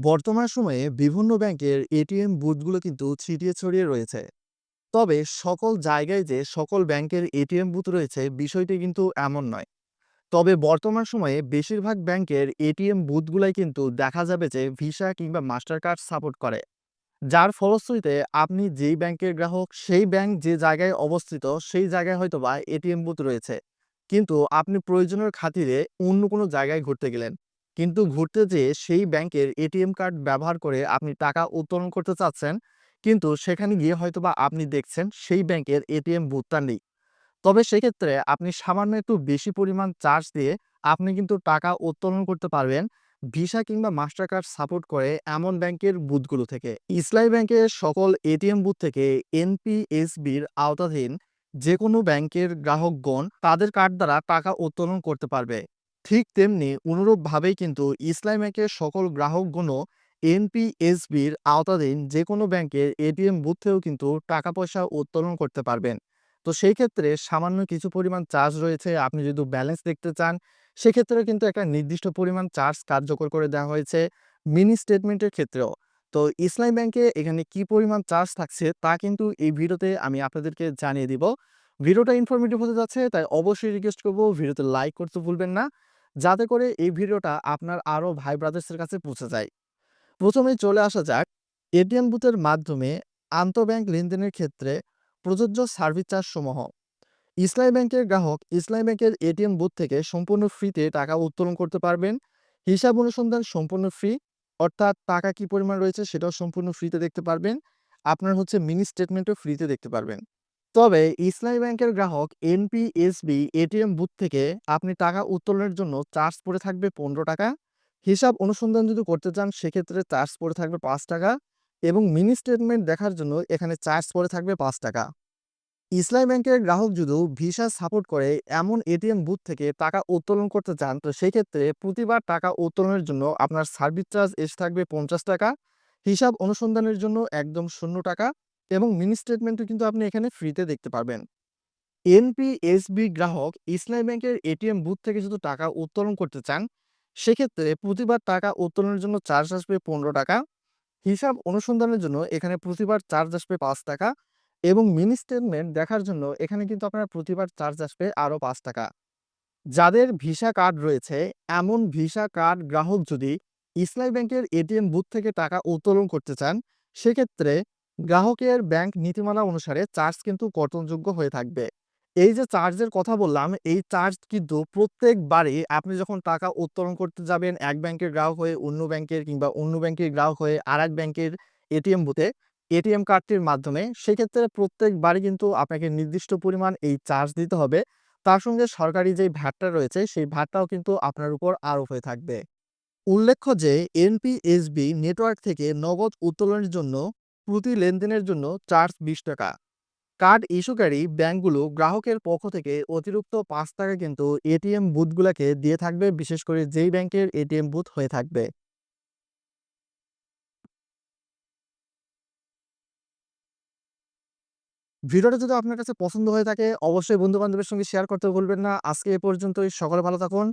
বর্তমান সময়ে বিভিন্ন ব্যাংকের এটিএম বুথগুলো কিন্তু ছিটিয়ে ছড়িয়ে রয়েছে। তবে সকল জায়গায় যে সকল ব্যাংকের এটিএম বুথ রয়েছে, বিষয়টি কিন্তু এমন নয়। তবে বর্তমান সময়ে বেশিরভাগ ব্যাংকের এটিএম বুথগুলাই কিন্তু দেখা যাবে যে ভিসা কিংবা মাস্টার কার্ড সাপোর্ট করে। যার ফলশ্রুতিতে আপনি যেই ব্যাংকের গ্রাহক, সেই ব্যাংক যে জায়গায় অবস্থিত, সেই জায়গায় হয়তোবা এটিএম বুথ রয়েছে। কিন্তু আপনি প্রয়োজনের খাতিরে অন্য কোনো জায়গায় ঘুরতে গেলেন। কিন্তু ঘুরতে যেয়ে সেই ব্যাংকের এটিএম কার্ড ব্যবহার করে আপনি টাকা উত্তোলন করতে চাচ্ছেন। কিন্তু সেখানে গিয়ে হয়তোবা আপনি দেখছেন সেই ব্যাংকের এটিএম বুথটা নেই। তবে সেক্ষেত্রে আপনি সামান্য একটু বেশি পরিমাণ চার্জ দিয়ে আপনি কিন্তু টাকা উত্তোলন করতে পারবেন, ভিসা কিংবা মাস্টার কার্ড সাপোর্ট করে এমন ব্যাংকের বুথগুলো থেকে। ইসলাই ব্যাংকের সকল এটিএম বুথ থেকে এনপিএসবির আওতাধীন যেকোনো ব্যাংকের গ্রাহকগণ তাদের কার্ড দ্বারা টাকা উত্তোলন করতে পারবে। ঠিক তেমনি অনুরূপভাবেই কিন্তু ইসলামী ব্যাংকের সকল গ্রাহকগণও এনপিএসবির আওতাধীন যেকোনো ব্যাংকের এটিএম বুথ থেকেও কিন্তু টাকা পয়সা উত্তোলন করতে পারবেন। তো সেই ক্ষেত্রে সামান্য কিছু পরিমাণ চার্জ রয়েছে। আপনি যদি ব্যালেন্স দেখতে চান, সেক্ষেত্রেও কিন্তু একটা নির্দিষ্ট পরিমাণ চার্জ কার্যকর করে দেওয়া হয়েছে মিনি স্টেটমেন্টের ক্ষেত্রেও। তো ইসলামী ব্যাংকে এখানে কি পরিমাণ চার্জ থাকছে তা কিন্তু এই ভিডিওতে আমি আপনাদেরকে জানিয়ে দিব। ভিডিওটা ইনফরমেটিভ হতে যাচ্ছে, তাই অবশ্যই রিকোয়েস্ট করব, ভিডিওতে লাইক করতে ভুলবেন না। যাতে করে এই ভিডিওটা আপনার আরও ভাই ব্রাদার্সের কাছে পৌঁছে যায়। প্রথমেই চলে আসা যাক, এটিএম বুথের মাধ্যমে আন্তঃব্যাংক লেনদেনের ক্ষেত্রে প্রযোজ্য সার্ভিস চার্জ সমূহ। ইসলামী ব্যাংকের গ্রাহক ইসলামী ব্যাংকের এটিএম বুথ থেকে সম্পূর্ণ ফ্রিতে টাকা উত্তোলন করতে পারবেন। হিসাব অনুসন্ধান সম্পূর্ণ ফ্রি অর্থাৎ টাকা কি পরিমাণ রয়েছে সেটাও সম্পূর্ণ ফ্রিতে দেখতে পারবেন। আপনার হচ্ছে মিনি স্টেটমেন্টও ফ্রিতে দেখতে পারবেন। তবে ইসলামী ব্যাংকের গ্রাহক এনপিএসবি, এটিএম বুথ থেকে আপনি টাকা উত্তোলনের জন্য চার্জ পড়ে থাকবে ৳১৫ হিসাব অনুসন্ধান যদি করতে চান, সেক্ষেত্রে চার্জ পড়ে থাকবে পাঁচ টাকা এবং মিনি স্টেটমেন্ট দেখার জন্য এখানে চার্জ পড়ে থাকবে পাঁচ টাকা। ইসলামী ব্যাংকের গ্রাহক যদি ভিসা সাপোর্ট করে এমন এটিএম বুথ থেকে টাকা উত্তোলন করতে চান, তো সেক্ষেত্রে প্রতিবার টাকা উত্তোলনের জন্য আপনার সার্ভিস চার্জ এসে থাকবে ৳৫০ হিসাব অনুসন্ধানের জন্য একদম ৳০ এবং মিনি স্টেটমেন্টও কিন্তু আপনি এখানে ফ্রিতে দেখতে পারবেন। এনপিএসবি গ্রাহক ইসলামী ব্যাংকের এটিএম বুথ থেকে যদি টাকা উত্তোলন করতে চান, সেক্ষেত্রে প্রতিবার টাকা উত্তোলনের জন্য চার্জ আসবে ৳১৫ হিসাব অনুসন্ধানের জন্য এখানে প্রতিবার চার্জ আসবে পাঁচ টাকা এবং মিনি স্টেটমেন্ট দেখার জন্য এখানে কিন্তু আপনার প্রতিবার চার্জ আসবে আরও পাঁচ টাকা যাদের ভিসা কার্ড রয়েছে, এমন ভিসা কার্ড গ্রাহক যদি ইসলামী ব্যাংকের এটিএম বুথ থেকে টাকা উত্তোলন করতে চান, সেক্ষেত্রে গ্রাহকের ব্যাংক নীতিমালা অনুসারে চার্জ কিন্তু কর্তনযোগ্য হয়ে থাকবে। এই যে চার্জের কথা বললাম, এই চার্জ কিন্তু প্রত্যেকবারই আপনি যখন টাকা উত্তোলন করতে যাবেন এক ব্যাংকের গ্রাহক হয়ে অন্য ব্যাংকের কিংবা অন্য ব্যাংকের গ্রাহক হয়ে আরেক ব্যাংকের এটিএম বুথে এটিএম কার্ডটির মাধ্যমে, সেক্ষেত্রে প্রত্যেকবারই কিন্তু আপনাকে নির্দিষ্ট পরিমাণ এই চার্জ দিতে হবে। তার সঙ্গে সরকারি যেই ভ্যাটটা রয়েছে, সেই ভ্যাটটাও কিন্তু আপনার উপর আরোপ হয়ে থাকবে। উল্লেখ্য যে, এনপিএসবি নেটওয়ার্ক থেকে নগদ উত্তোলনের জন্য প্রতি লেনদেনের জন্য চার্জ ৳২০ কার্ড ইস্যুকারী ব্যাংকগুলো গ্রাহকের পক্ষ থেকে অতিরিক্ত পাঁচ টাকা কিন্তু এটিএম বুথগুলাকে দিয়ে থাকবে, বিশেষ করে যেই ব্যাংকের এটিএম বুথ হয়ে থাকবে। ভিডিওটা যদি আপনার কাছে পছন্দ হয়ে থাকে, অবশ্যই বন্ধু-বান্ধবের সঙ্গে শেয়ার করতে ভুলবেন না। আজকে এ পর্যন্তই। সকলে ভালো থাকুন।